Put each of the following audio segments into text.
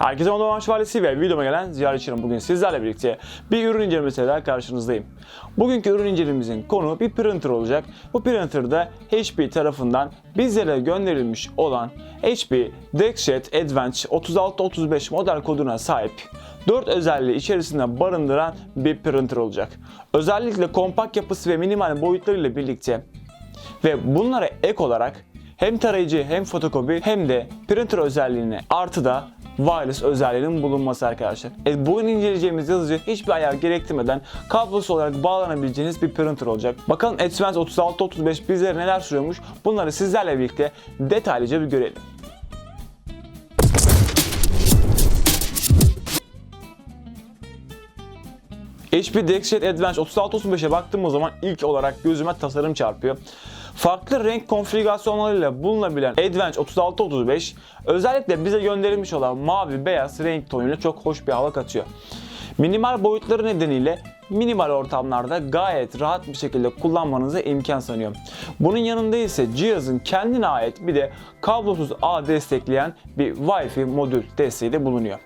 Herkese Maç Valisi ve videoma gelen ziyaretçilerim bugün sizlerle birlikte bir ürün incelemesiyle daha karşınızdayım. Bugünkü ürün incelememizin konu bir printer olacak. Bu printerda HP tarafından bizlere gönderilmiş olan HP DexJet Advance 3635 model koduna sahip 4 özelliği içerisinde barındıran bir printer olacak. Özellikle kompakt yapısı ve minimal boyutlarıyla birlikte ve bunlara ek olarak hem tarayıcı hem fotokopi hem de printer özelliğine artı da wireless özelliğinin bulunması arkadaşlar. E, bugün inceleyeceğimiz yazıcı hiçbir ayar gerektirmeden kablosuz olarak bağlanabileceğiniz bir printer olacak. Bakalım Advance 3635 bizlere neler sürüyormuş bunları sizlerle birlikte detaylıca bir görelim. HP DexJet Advance 3635'e baktığımız zaman ilk olarak gözüme tasarım çarpıyor. Farklı renk konfigürasyonlarıyla bulunabilen Advance 3635 özellikle bize gönderilmiş olan mavi beyaz renk tonuyla çok hoş bir hava katıyor. Minimal boyutları nedeniyle minimal ortamlarda gayet rahat bir şekilde kullanmanıza imkan sanıyor. Bunun yanında ise cihazın kendine ait bir de kablosuz ağ destekleyen bir Wi-Fi modül desteği de bulunuyor.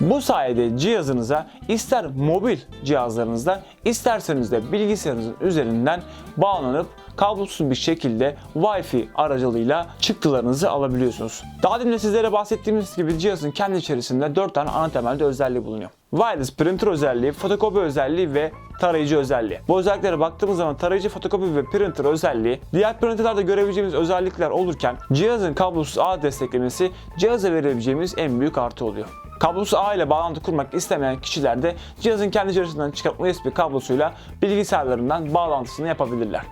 Bu sayede cihazınıza ister mobil cihazlarınızda isterseniz de bilgisayarınızın üzerinden bağlanıp kablosuz bir şekilde Wi-Fi aracılığıyla çıktılarınızı alabiliyorsunuz. Daha demin de sizlere bahsettiğimiz gibi cihazın kendi içerisinde 4 tane ana temelde özelliği bulunuyor. Wireless printer özelliği, fotokopi özelliği ve tarayıcı özelliği. Bu özelliklere baktığımız zaman tarayıcı, fotokopi ve printer özelliği diğer printerlerde görebileceğimiz özellikler olurken cihazın kablosuz ağ desteklemesi cihaza verebileceğimiz en büyük artı oluyor. Kablosuz ağ ile bağlantı kurmak istemeyen kişiler de cihazın kendi içerisinden çıkan USB kablosuyla bilgisayarlarından bağlantısını yapabilirler.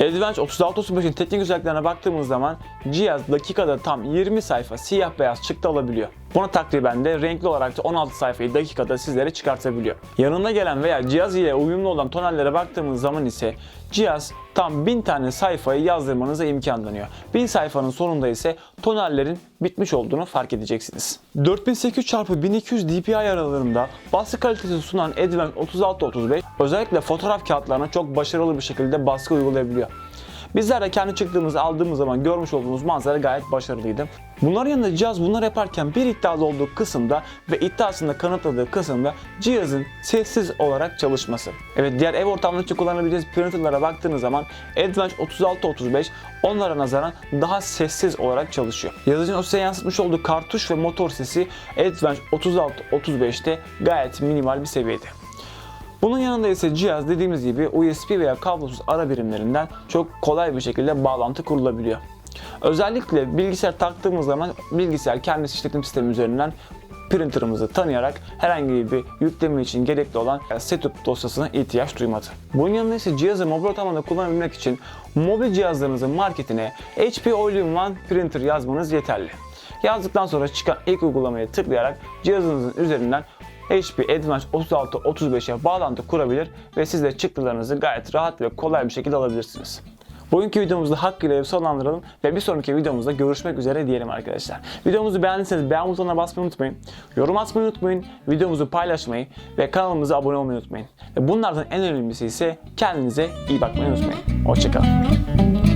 Advance 3635'in teknik özelliklerine baktığımız zaman cihaz dakikada tam 20 sayfa siyah beyaz çıktı alabiliyor. Buna takriben de renkli olarak da 16 sayfayı dakikada sizlere çıkartabiliyor. Yanına gelen veya cihaz ile uyumlu olan tonellere baktığımız zaman ise cihaz tam 1000 tane sayfayı yazdırmanıza imkan tanıyor. 1000 sayfanın sonunda ise tonellerin bitmiş olduğunu fark edeceksiniz. 4800x1200 dpi aralarında baskı kalitesi sunan Advance 3635 özellikle fotoğraf kağıtlarına çok başarılı bir şekilde baskı uygulayabiliyor. Bizler de kendi çıktığımızı aldığımız zaman görmüş olduğumuz manzara gayet başarılıydı. Bunların yanında cihaz bunları yaparken bir iddialı olduğu kısımda ve iddiasında kanıtladığı kısımda cihazın sessiz olarak çalışması. Evet diğer ev için kullanabileceğiniz printerlara baktığınız zaman Advance 3635 onlara nazaran daha sessiz olarak çalışıyor. Yazıcının o size yansıtmış olduğu kartuş ve motor sesi Advance 3635'te gayet minimal bir seviyede. Bunun yanında ise cihaz dediğimiz gibi USB veya kablosuz ara birimlerinden çok kolay bir şekilde bağlantı kurulabiliyor. Özellikle bilgisayar taktığımız zaman bilgisayar kendi işletim sistemi üzerinden printerımızı tanıyarak herhangi bir yükleme için gerekli olan setup dosyasına ihtiyaç duymadı. Bunun yanında ise cihazı mobil ortamda kullanabilmek için mobil cihazlarınızın marketine HP All-in-One Printer yazmanız yeterli. Yazdıktan sonra çıkan ilk uygulamaya tıklayarak cihazınızın üzerinden HP Advance 3635'e bağlantı kurabilir ve siz de çıktılarınızı gayet rahat ve kolay bir şekilde alabilirsiniz. Bugünkü videomuzu hakkıyla sonlandıralım ve bir sonraki videomuzda görüşmek üzere diyelim arkadaşlar. Videomuzu beğendiyseniz beğen butonuna basmayı unutmayın. Yorum atmayı unutmayın. Videomuzu paylaşmayı ve kanalımıza abone olmayı unutmayın. Ve bunlardan en önemlisi ise kendinize iyi bakmayı unutmayın. Hoşçakalın.